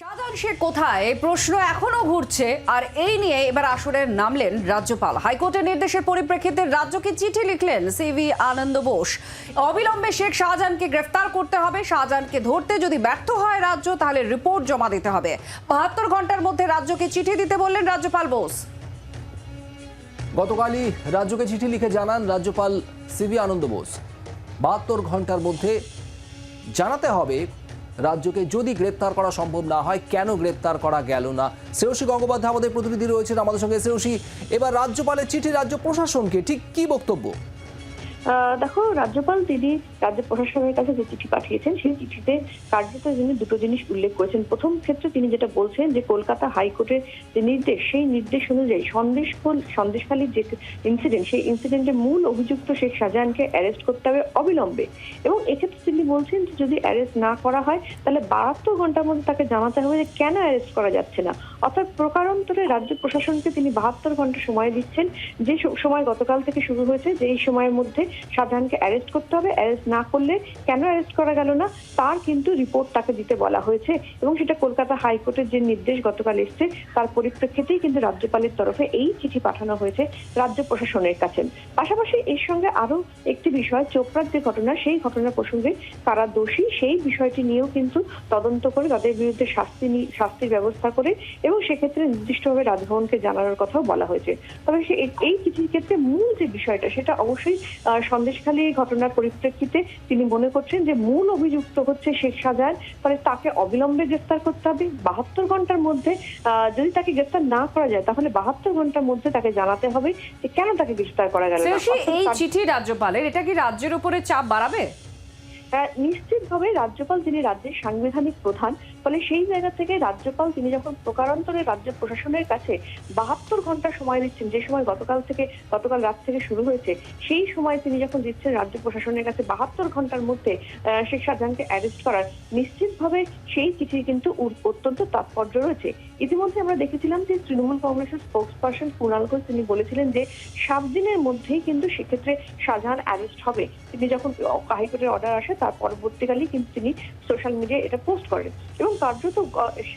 শাহজাহান শেখ কোথায়? প্রশ্ন এখনও ঘুরছে। আর এই নিয়ে এবার আসরে নামলেন রাজ্যপাল। হাইকোর্টের নির্দেশের পরিপ্রেক্ষিতে রাজ্যকে চিঠি লিখলেন সিভি আনন্দ বোস। অবিলম্বে শেখ শাহজাহানকে গ্রেফতার করতে হবে। শাহজাহানকে ধরতে যদি ব্যর্থ হয় রাজ্য, তাহলে রিপোর্ট জমা দিতে হবে। বাহাত্তর ঘণ্টার মধ্যে রাজ্যকে চিঠি দিতে বললেন রাজ্যপাল বোস। গতকালই রাজ্যকে চিঠি লিখে জানান রাজ্যপাল সিবি আনন্দ বোস। বাহাত্তর ঘণ্টার মধ্যে জানাতে হবে রাজ্যকে যদি গ্রেপ্তার করা সম্ভব না হয়, কেন গ্রেপ্তার করা গেল না? শ্রেয়সী গঙ্গোপাধ্যায় আমাদের প্রতিনিধি রয়েছেন আমাদের সঙ্গে। শ্রেয়সী, এবার রাজ্যপালের চিঠি, রাজ্য প্রশাসনকে ঠিক কি বক্তব্য? দেখো, রাজ্যপাল তিনি রাজ্য প্রশাসনের কাছে যে চিঠি পাঠিয়েছেন, সেই চিঠিতে কার্যত তিনি দুটো জিনিস উল্লেখ করেছেন। প্রথম ক্ষেত্রে তিনি যেটা বলছেন যে কলকাতা হাইকোর্টের যে নির্দেশ, সেই নির্দেশ অনুযায়ী সন্দেশফুল, সন্দেশখালীর যে ইনসিডেন্ট সেই ইনসিডেন্টের মূল অভিযুক্ত শেখ শাহজাহানকে অ্যারেস্ট করতে হবে অবিলম্বে। এবং এক্ষেত্রে তিনি বলছেন যে যদি অ্যারেস্ট না করা হয়, তাহলে বাহাত্তর ঘণ্টার মধ্যে তাকে জানাতে হবে যে কেন অ্যারেস্ট করা যাচ্ছে না। অর্থাৎ প্রকারান্তরে রাজ্য প্রশাসনকে তিনি বাহাত্তর ঘণ্টা সময় দিচ্ছেন। যে সময় গতকাল থেকে শুরু হয়েছে যে এই সময়ের মধ্যে শাহজাহানকে অ্যারেস্ট করতে হবে অ্যারেস্ট না করলে কেন অ্যারেস্ট করা গেল না, তার কিন্তু রিপোর্ট তাকে দিতে বলা হয়েছে এবং সেটা কলকাতা হাইকোর্টের যে নির্দেশ গতকাল এসছে, তার পরিপ্রেক্ষিতেই কিন্তু রাজ্যপালের তরফে এই চিঠি পাঠানো হয়েছে রাজ্য প্রশাসনের কাছে। পাশাপাশি এর সঙ্গে আরও একটি বিষয়, চোপড়ার যে ঘটনা, সেই ঘটনা প্রসঙ্গে কারা দোষী, সেই বিষয়টি নিয়েও কিন্তু তদন্ত করে তাদের বিরুদ্ধে শাস্তি শাস্তির ব্যবস্থা করে এবং সেক্ষেত্রে নির্দিষ্টভাবে রাজভবনকে জানানোর কথাও বলা হয়েছে। তবে এই- চিঠির ক্ষেত্রে মূল যে বিষয়টা, সেটা অবশ্যই সন্দেশখালী ঘটনার পরিপ্রেক্ষিতে তিনি মনে করছেন যে মূল অভিযুক্ত হচ্ছে শেখ সাজার। ফলে তাকে অবিলম্বে গ্রেফতার করতে হবে। বাহাত্তর ঘণ্টার মধ্যে যদি তাকে গ্রেফতার না করা যায় তাহলে বাহাত্তর ঘণ্টার মধ্যে তাকে জানাতে হবে যে কেন তাকে গ্রেফতার করা গেল এই চিঠি রাজ্যপালের এটা কি রাজ্যের উপরে চাপ বাড়াবে? হ্যাঁ, নিশ্চিতভাবে রাজ্যপাল যিনি রাজ্যের সাংবিধানিক প্রধান ফলে সেই জায়গা থেকে রাজ্যপাল তিনি যখন প্রকারান্তরে রাজ্য প্রশাসনের কাছে বাহাত্তর ঘণ্টা সময় দিচ্ছেন, যে সময় গতকাল থেকে, গতকাল রাত থেকে শুরু হয়েছে, সেই সময় তিনি যখন দিচ্ছেন রাজ্য প্রশাসনের কাছে বাহাত্তর ঘণ্টার মধ্যে শেখ শাহজাহানকে অ্যারেস্ট করার, নিশ্চিতভাবে সেই চিঠির কিন্তু অত্যন্ত তাৎপর্য রয়েছে। ইতিমধ্যে আমরা দেখেছিলাম যে তৃণমূল কংগ্রেসের স্পোক্স পার্সন কুণাল ঘোষ তিনি বলেছিলেন যে সাত দিনের মধ্যেই কিন্তু সেক্ষেত্রে শাহজাহান অ্যারেস্ট হবে। তিনি যখন হাইকোর্টের অর্ডার আসে, তার পরবর্তীকালেই কিন্তু তিনি সোশ্যাল মিডিয়ায় এটা পোস্ট করেন। এবং কার্যত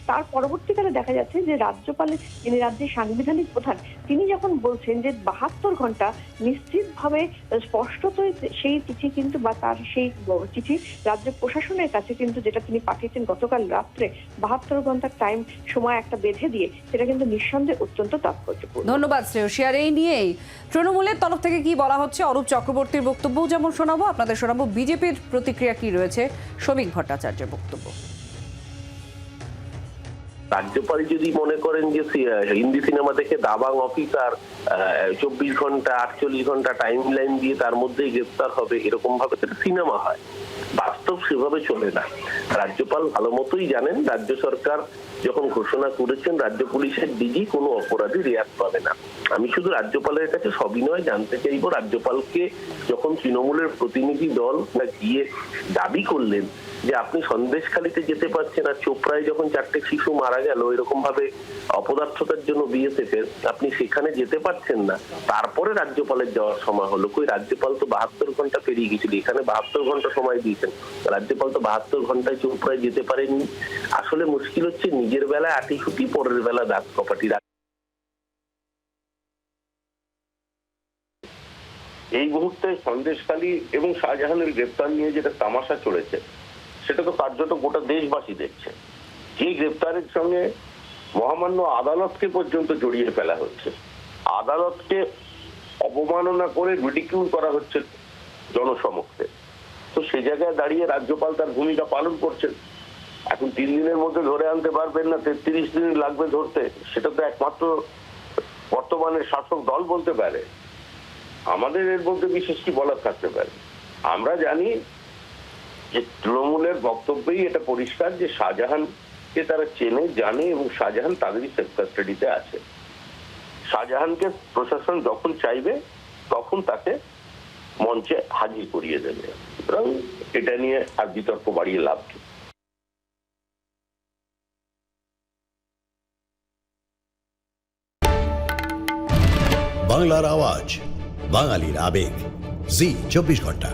তার পরবর্তীকালে দেখা যাচ্ছে যে রাজ্যপালের তিনি রাজ্যের সাংবিধানিক প্রধান, তিনি যখন বলছেন যে বাহাত্তর ঘণ্টা নিশ্চিতভাবে স্পষ্টতই সেই চিঠি কিন্তু বা তার সেই চিঠি রাজ্য প্রশাসনের কাছে কিন্তু যেটা তিনি পাঠিয়েছেন গতকাল রাত্রে, বাহাত্তর ঘণ্টার টাইম সময় একটা বেঁধে দিয়ে, সেটা কিন্তু নিঃসন্দেহে অত্যন্ত তাৎপর্যপূর্ণ। ধন্যবাদ শ্রেয়সী। আর এই নিয়েই তৃণমূলের তরফ থেকে কি বলা হচ্ছে? অরূপ চক্রবর্তীর বক্তব্য যেমন শোনাবো, আপনাদের শোনাবো। বিজেপির প্রতিক্রিয়া কি রয়েছে? শ্রমিক ভট্টাচার্যের বক্তব্য। রাজ্যপাল যদি মনে করেন যে হিন্দি সিনেমা দেখে দাবাং অফিসার চব্বিশ ঘণ্টা, আটচল্লিশ ঘণ্টা টাইম লাইন দিয়ে তার মধ্যেই গ্রেপ্তার হবে এরকম ভাবে সিনেমা হয়, বাস্তব সেভাবে চলে না। রাজ্যপাল ভালো মতোই জানেন, রাজ্য সরকার যখন ঘোষণা করেছেন, রাজ্য পুলিশের ডিজি কোনো অপরাধী রেয়াত পাবে না। আমি শুধু রাজ্যপালের কাছে সবিনয় জানতে চাইব রাজ্যপালকে যখন তৃণমূলের প্রতিনিধি দল না গিয়ে দাবি করলেন যে, আপনি সন্দেশখালিতে যেতে পারছেন আর চোপড়ায় যখন চারটে শিশু মারা গেল এরকম ভাবে অপদার্থতার জন্য বিএসএফ এর আপনি সেখানে যেতে পারছেন না। তারপরে রাজ্যপালের যাওয়ার সময় হলো। কই, রাজ্যপাল তো বাহাত্তর ঘণ্টা পেরিয়ে গেছিল, এখানে বাহাত্তর ঘণ্টা সময় দিয়েছেন। রাজ্যপাল তো বাহাত্তর ঘন্টায় চোপড়ায় যেতে পারেননি। আসলে মুশকিল হচ্ছে নিজের বেলায় আটি ছুটি পরের বেলা দাগ কপাটি এই মুহূর্তে সন্দেশখালী এবং শাহজাহানের গ্রেপ্তার নিয়ে যেটা তামাশা চলেছে, সেটা তো কার্যত গোটা দেশবাসী দেখছে। যে গ্রেপ্তারের সঙ্গে মহামান্য আদালতকে পর্যন্ত জড়িয়ে ফেলা হচ্ছে। আদালতকে অবমাননা করে রিডিকিউল করা হচ্ছে জনসমক্ষে। তো সে জায়গায় দাঁড়িয়ে রাজ্যপাল তার ভূমিকা পালন করছেন। এখন তিন দিনের মধ্যে ধরে আনতে পারবেন না, তেত্রিশ দিন লাগবে ধরতে। সেটা তো একমাত্র বর্তমানে শাসক দল বলতে পারে। আমাদের এর মধ্যে বিশেষ কি বলার থাকতে পারে? আমরা জানি যে তৃণমূলের বক্তব্যেই এটা পরিষ্কার যে শাহজাহানকে তারা চেনে, জানে এবং শাহজাহান তাদেরই সেফ কাস্টাডিতে আছে। শাহজাহানকে প্রশাসন যখন চাইবে, তখন তাকে মঞ্চে হাজির করিয়ে দেবে। সুতরাং এটা নিয়ে আর বিতর্ক বাড়িয়ে লাভ কি? বাংলার আওয়াজ, বাঙালির আবেগ। জি, চব্বিশ ঘণ্টা।